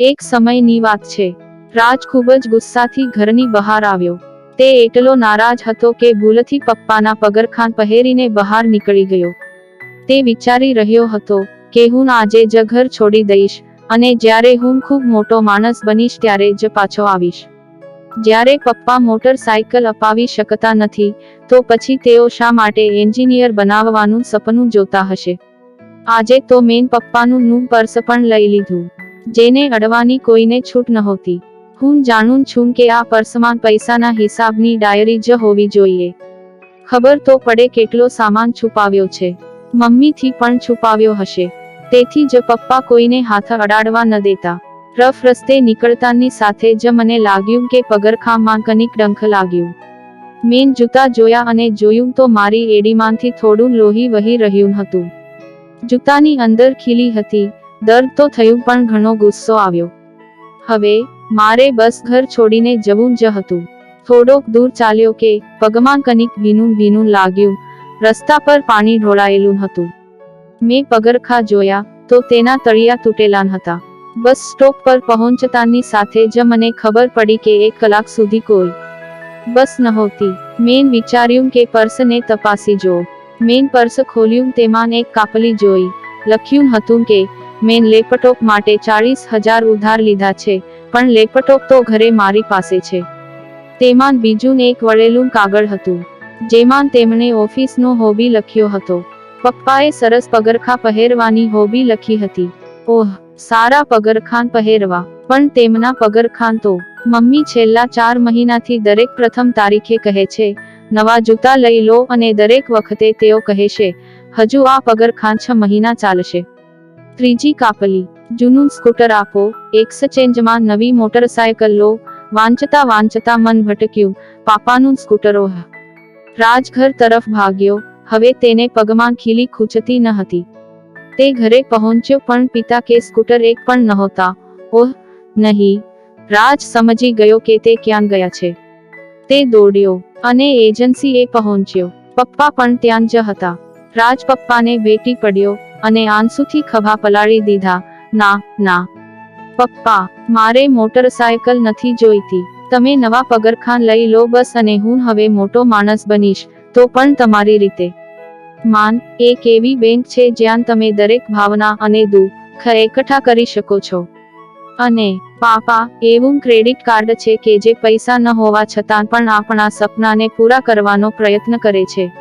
એક સમયની વાત છે. રાજ ખૂબ જ ગુસ્સાથી ઘરની બહાર આવ્યો. તે એટલો નારાજ હતો કે ભૂલથી પપ્પાના પગરખાન પહેરીને બહાર નીકળી ગયો. તે વિચારી રહ્યો હતો કે હું આજે જ ઘર છોડી દઈશ અને જ્યારે હું ખૂબ મોટો માણસ બનીશ ત્યારે જ પાછો આવીશ. જ્યારે પપ્પા મોટરસાયકલ અપાવી શકતા નથી, તો પછી તેઓ શા માટે એન્જિનિયર બનાવવાનું સપનું જોતા હશે? આજે તો મેન પપ્પાનું નું પર્સ પણ લઈ લીધું. જેને અડવાની કોઈને છૂટ નહોતી. હું જાણું છું કે આ પર્સમાં પૈસાના હિસાબની ડાયરી જ હોવી જોઈએ. ખબર તો પડે કેટલો સામાન છુપાવ્યો છે. મમ્મીથી પણ છુપાવ્યો હશે. તેથી જ પપ્પા કોઈને હાથ અડાડવા ન દેતા. રફ રસ્તે નીકળતાની સાથે જ મને લાગ્યું કે પગરખામાં કનિક ડંખ લાગ્યું. મેન જૂતા જોયા અને જોયું તો મારી એડીમાંથી થોડું લોહી વહી રહ્યું હતું. જૂતાની અંદર ખીલી હતી. દર્દ તો થયું પણ ઘણો ગુસ્સો આવ્યો. હવે, મારે બસ ઘર છોડીને જવું જ હતું. થોડોક દૂર ચાલ્યો કે, પગમાં કનિક ભીનું ભીનું લાગ્યું. રસ્તા પર પાણી ઢોળાયેલું હતું. મેં પગરખા જોયા, તો તેના તળિયા તૂટેલા હતા. બસ સ્ટોપ પર પહોંચતાની સાથે જ મને ખબર પડી કે એક કલાક સુધી કોઈ બસ નહોતી. મેન વિચાર્યું કે પર્સને તપાસી જો મેન પર્સ ખોલ્યું, તેમાં એક કાપલી જોઈ. લખ્યું હતું કે મેન લેપટોપ માટે ચાળીસ હજાર ઉધાર લીધા છે, પણ લેપટોપ તો ઘરે મારી પાસે છે. તેમાં બીજું એક વળેલું કાગળ હતું, જેમાં તેમણે ઓફિસનો હોબી લખ્યો હતો. પપ્પાએ સરસ પગરખા પહેરવાની હોબી લખી હતી. ઓહ, સારા પગરખાન પહેરવા, પણ તેમના પગરખાન તો, મમ્મી છેલ્લા ચાર મહિનાથી દરેક પ્રથમ તારીખે કહે છે, નવા જૂતા લઈ લો અને દરેક વખતે તેઓ કહેશે હજુ આ પગરખાન છ મહિના ચાલશે. ત્રીજી કાપલી જૂનું સ્કૂટર આપો. એક્સચેન્જમાં નવી મોટરસાયકલ લો. વાંચતા વાંચતા મન ભટક્યું. પાપાનું સ્કૂટર ઓહ રાજઘર તરફ ભાગ્યો. હવે તેને પગમાં ખીલી ખૂંચતી ન હતી. તે ઘરે પહોંચ્યો પણ પિતા કે સ્કૂટર એક પણ નહોતા. ઓહ, નહીં. રાજ સમજી ગયો કે તે ક્યાં ગયા છે. તે દોડ્યો અને એજન્સીએ પહોંચ્યો. પપ્પા પણ ત્યાં જ હતા. રાજ વેટી પડ્યો અને આંસુથી ખભા પલાળી દીધા, ના ના. પપ્પા, મારે મોટરસાયકલ નથી જોઈતી. તમે નવા પગરખાન લઈ લો બસ અને હું હવે મોટો માણસ બનીશ, તો પણ તમારી રીતે. માન એક એવી બેંક છે જ્યાં તમે દરેક ભાવના અને દુઃખ એકઠા કરી શકો છો. અને, પાપા, એવું ક્રેડિટ કાર્ડ છે કે જે પૈસા ન હોવા છતાં પણ આપણા સપનાને પૂરા કરવાનો પ્રયત્ન કરે છે.